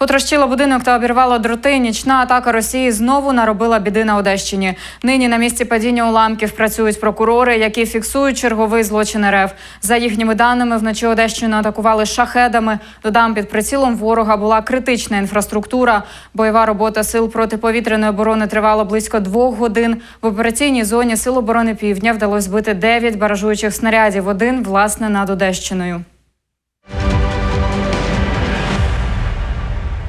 Потрощила будинок та обірвала дроти. Нічна атака Росії знову наробила біди на Одещині. Нині на місці падіння уламків працюють прокурори, які фіксують черговий злочин РФ. За їхніми даними, вночі Одещину атакували шахедами. Додам під прицілом ворога була критична інфраструктура. Бойова робота сил протиповітряної оборони тривала близько двох годин. В операційній зоні Сил оборони Півдня вдалося збити 9 баражуючих снарядів. Один власне над Одещиною.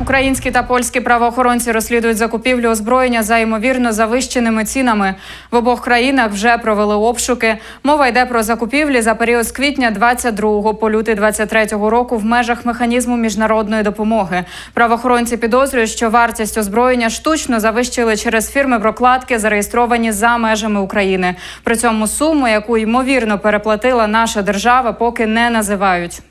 Українські та польські правоохоронці розслідують закупівлю озброєння за ймовірно завищеними цінами. В обох країнах вже провели обшуки. Мова йде про закупівлі за період з квітня 22 по лютий 23 року в межах механізму міжнародної допомоги. Правоохоронці підозрюють, що вартість озброєння штучно завищили через фірми прокладки, зареєстровані за межами України. При цьому суму, яку ймовірно переплатила наша держава, поки не називають.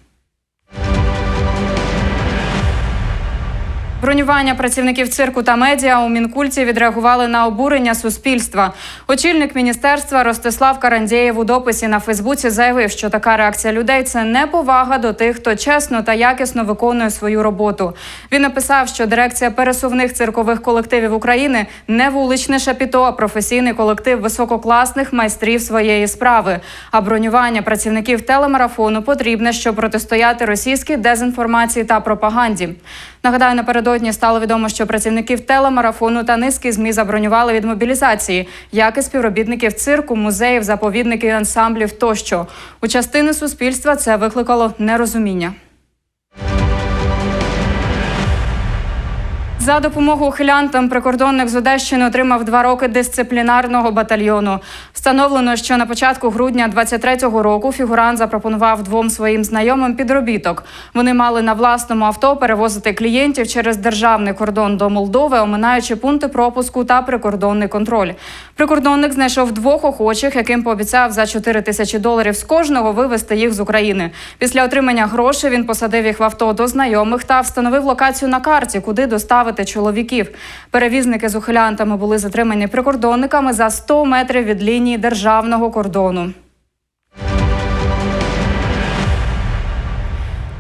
Бронювання працівників цирку та медіа у мінкульті відреагували на обурення суспільства. Очільник міністерства Ростислав Карандєєв у дописі на Фейсбуці заявив, що така реакція людей це неповага до тих, хто чесно та якісно виконує свою роботу. Він написав, що дирекція пересувних циркових колективів України не вуличне шапіто, а професійний колектив висококласних майстрів своєї справи. А бронювання працівників телемарафону потрібне, щоб протистояти російській дезінформації та пропаганді. Нагадаю, напередодні стало відомо, що працівників телемарафону та низки змі забронювали від мобілізації, як і співробітників цирку, музеїв, заповідників, ансамблів тощо. У частини суспільства це викликало нерозуміння. За допомогу ухилянтам прикордонник з Одещини отримав два роки дисциплінарного батальйону. Встановлено, що на початку грудня 23-го року фігурант запропонував двом своїм знайомим підробіток. Вони мали на власному авто перевозити клієнтів через державний кордон до Молдови, оминаючи пункти пропуску та прикордонний контроль. Прикордонник знайшов двох охочих, яким пообіцяв за 4 тисячі доларів з кожного вивезти їх з України. Після отримання грошей він посадив їх в авто до знайомих та встановив локацію на карті, куди доставити чоловіків. Перевізники з ухилянтами були затримані прикордонниками за 100 метрів від лінії державного кордону.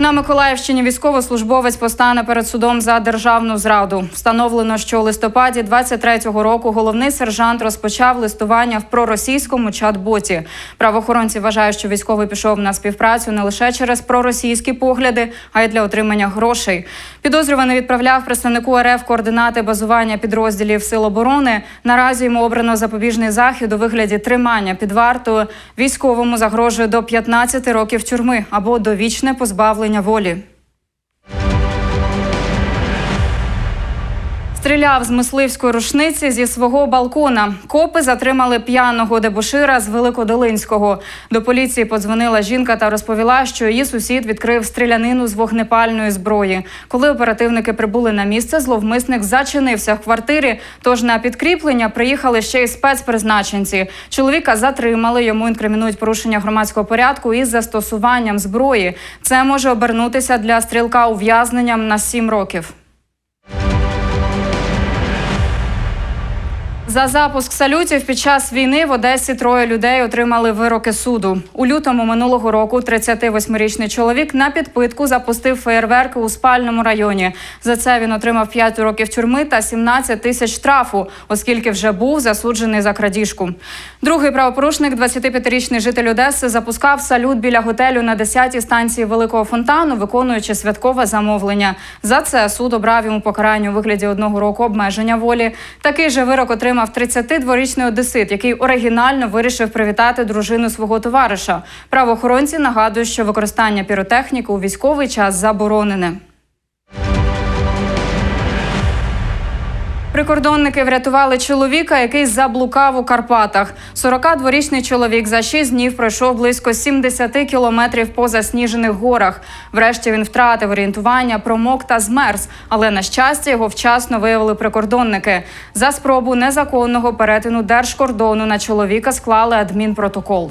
На Миколаївщині військовослужбовець постане перед судом за державну зраду. Встановлено, що у листопаді 23-го року головний сержант розпочав листування в проросійському чат-боті. Правоохоронці вважають, що військовий пішов на співпрацю не лише через проросійські погляди, а й для отримання грошей. Підозрюваний відправляв представнику РФ координати базування підрозділів Сил оборони. Наразі йому обрано запобіжний захід у вигляді тримання під вартою. Військовому загрожує до 15 років тюрми або довічне позбавлення волі. Стріляв з мисливської рушниці зі свого балкона. Копи затримали п'яного дебошира з Великодолинського. До поліції подзвонила жінка та розповіла, що її сусід відкрив стрілянину з вогнепальної зброї. Коли оперативники прибули на місце, зловмисник зачинився в квартирі. Тож на підкріплення приїхали ще й спецпризначенці. Чоловіка затримали. Йому інкримінують порушення громадського порядку із застосуванням зброї. Це може обернутися для стрілка ув'язненням на 7 років. За запуск салютів під час війни в Одесі троє людей отримали вироки суду. У лютому минулого року 38-річний чоловік на підпитку запустив феєрверки у спальному районі. За це він отримав 5 років тюрми та 17 тисяч штрафу, оскільки вже був засуджений за крадіжку. Другий правопорушник, 25-річний житель Одеси, запускав салют біля готелю на 10-й станції Великого фонтану, виконуючи святкове замовлення. За це суд обрав йому покарання у вигляді одного року обмеження волі. Такий же вирок отримав 32-річний одесит, який оригінально вирішив привітати дружину свого товариша. Правоохоронці нагадують, що використання піротехніки у військовий час заборонене. Прикордонники врятували чоловіка, який заблукав у Карпатах. 42-річний чоловік за 6 днів пройшов близько 70 кілометрів по засніжених горах. Врешті він втратив орієнтування, промок та змерз. Але на щастя його вчасно виявили прикордонники. За спробу незаконного перетину держкордону на чоловіка склали адмінпротокол.